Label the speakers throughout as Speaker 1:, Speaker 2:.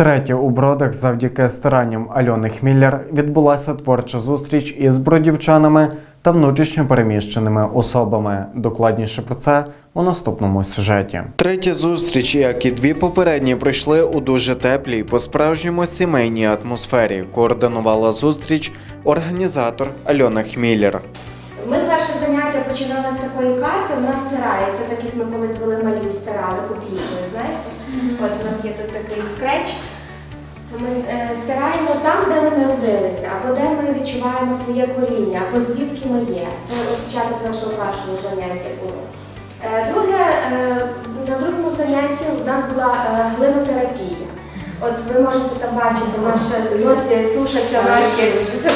Speaker 1: Втретє у бродах завдяки старанням Альони Хміллер відбулася творча зустріч із бродівчанами та внутрішньо переміщеними особами. Докладніше про це у наступному сюжеті. Третя зустріч, як і дві попередні, пройшли у дуже теплій, по-справжньому сімейній атмосфері. Координувала зустріч організатор Альона Хміллер.
Speaker 2: Ми перше заняття починали з такої карти, вона стирається, так як ми колись були малі, стирали копійкою, От у нас є тут такий скреч. Ми е, стираємо там, де ми народилися, або де ми відчуваємо своє коріння, або звідки ми є. Це початок нашого першого заняття було. Е, Друге, е, на другому занятті у нас була глинотерапія. От ви можете там бачити, наші досі сушаться наші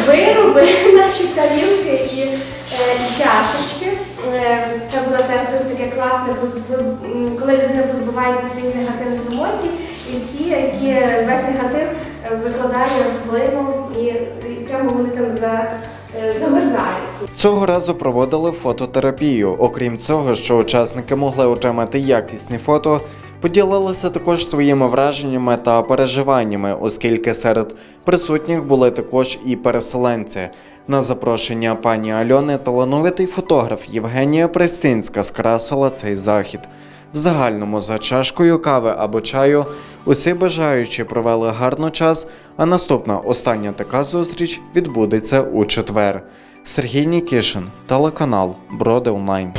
Speaker 2: вироби, наші тарілки і чашечки. Е, Це було теж дуже м, коли людина позбувається своїх негативних емоцій, і всі ті весь негатив е, викладає в глину, і, і прямо вони там за, е, замерзають.
Speaker 1: Цього разу проводили фототерапію. Окрім цього, що учасники могли отримати якісні фото, поділилися також своїми враженнями та переживаннями, оскільки серед присутніх були також і переселенці. На запрошення пані Альони талановитий фотограф Євгенія Престинська скрасила цей захід. В загальному за чашкою кави або чаю усі бажаючі провели гарно час, а наступна остання така зустріч відбудеться у четвер. Сергій Нікішин, телеканал Броди Онлайн.